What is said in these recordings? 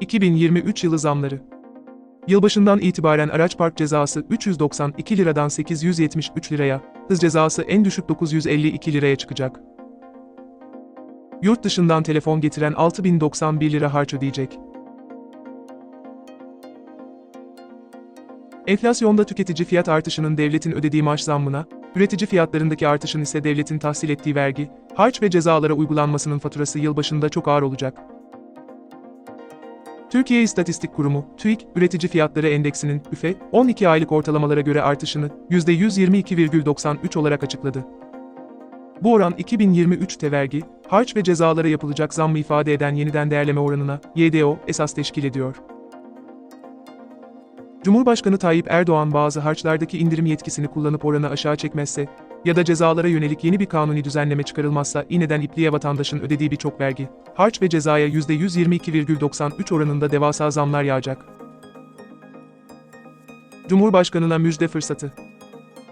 2023 yılı zamları. Yılbaşından itibaren araç park cezası 392 liradan 873 liraya, hız cezası en düşük 952 liraya çıkacak. Yurt dışından telefon getiren 6091 lira harç ödeyecek. Enflasyonda tüketici fiyat artışının devletin ödediği maaş zammına, üretici fiyatlarındaki artışın ise devletin tahsil ettiği vergi, harç ve cezalara uygulanmasının faturası yılbaşında çok ağır olacak. Türkiye İstatistik Kurumu, TÜİK, üretici fiyatları endeksinin, üfe, 12 aylık ortalamalara göre artışını %122,93 olarak açıkladı. Bu oran 2023'te vergi, harç ve cezalara yapılacak zammı ifade eden yeniden değerleme oranına, YDO, esas teşkil ediyor. Cumhurbaşkanı Tayyip Erdoğan bazı harçlardaki indirim yetkisini kullanıp oranı aşağı çekmezse ya da cezalara yönelik yeni bir kanuni düzenleme çıkarılmazsa ineden ipliğe vatandaşın ödediği birçok vergi, harç ve cezaya %122,93 oranında devasa zamlar yağacak. Cumhurbaşkanına müjde fırsatı.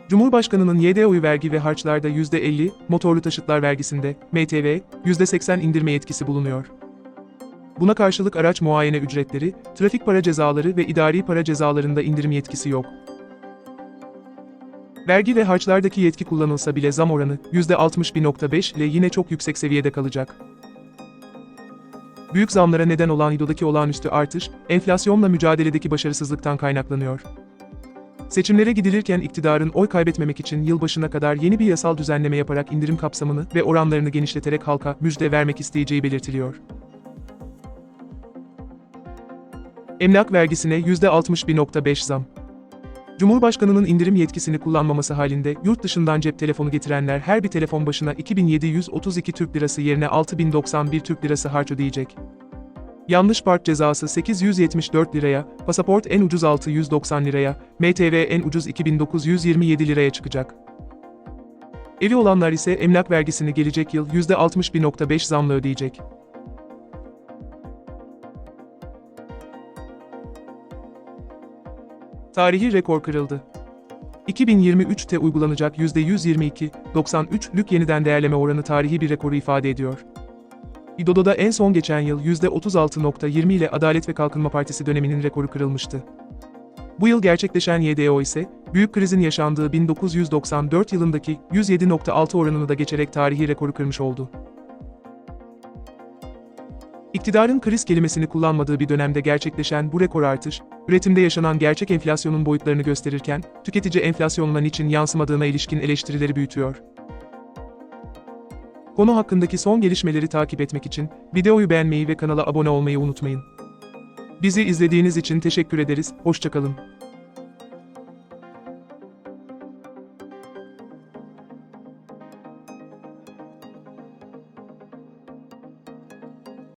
Cumhurbaşkanının YDO'yu vergi ve harçlarda %50, motorlu taşıtlar vergisinde, MTV, %80 indirme yetkisi bulunuyor. Buna karşılık araç muayene ücretleri, trafik para cezaları ve idari para cezalarında indirim yetkisi yok. Vergi ve harçlardaki yetki kullanılsa bile zam oranı %61.5 ile yine çok yüksek seviyede kalacak. Büyük zamlara neden olan İDO'daki olağanüstü artış, enflasyonla mücadeledeki başarısızlıktan kaynaklanıyor. Seçimlere gidilirken iktidarın oy kaybetmemek için yılbaşına kadar yeni bir yasal düzenleme yaparak indirim kapsamını ve oranlarını genişleterek halka müjde vermek isteyeceği belirtiliyor. Emlak vergisine %61.5 zam. Cumhurbaşkanının indirim yetkisini kullanmaması halinde yurt dışından cep telefonu getirenler her bir telefon başına 2732 Türk Lirası yerine 6091 Türk Lirası harç ödeyecek. Yanlış park cezası 874 liraya, pasaport en ucuz 690 liraya, MTV en ucuz 2927 liraya çıkacak. Evi olanlar ise emlak vergisini gelecek yıl %61.5 zamla ödeyecek. Tarihi rekor kırıldı. 2023'te uygulanacak %122.93'lük yeniden değerleme oranı tarihi bir rekoru ifade ediyor. İdodo'da en son geçen yıl %36.20 ile Adalet ve Kalkınma Partisi döneminin rekoru kırılmıştı. Bu yıl gerçekleşen YDO ise, büyük krizin yaşandığı 1994 yılındaki 107.6 oranını da geçerek tarihi rekoru kırmış oldu. İktidarın kriz kelimesini kullanmadığı bir dönemde gerçekleşen bu rekor artış, üretimde yaşanan gerçek enflasyonun boyutlarını gösterirken, tüketici enflasyonuna niçin yansımadığına ilişkin eleştirileri büyütüyor. Konu hakkındaki son gelişmeleri takip etmek için videoyu beğenmeyi ve kanala abone olmayı unutmayın. Bizi izlediğiniz için teşekkür ederiz, hoşçakalın.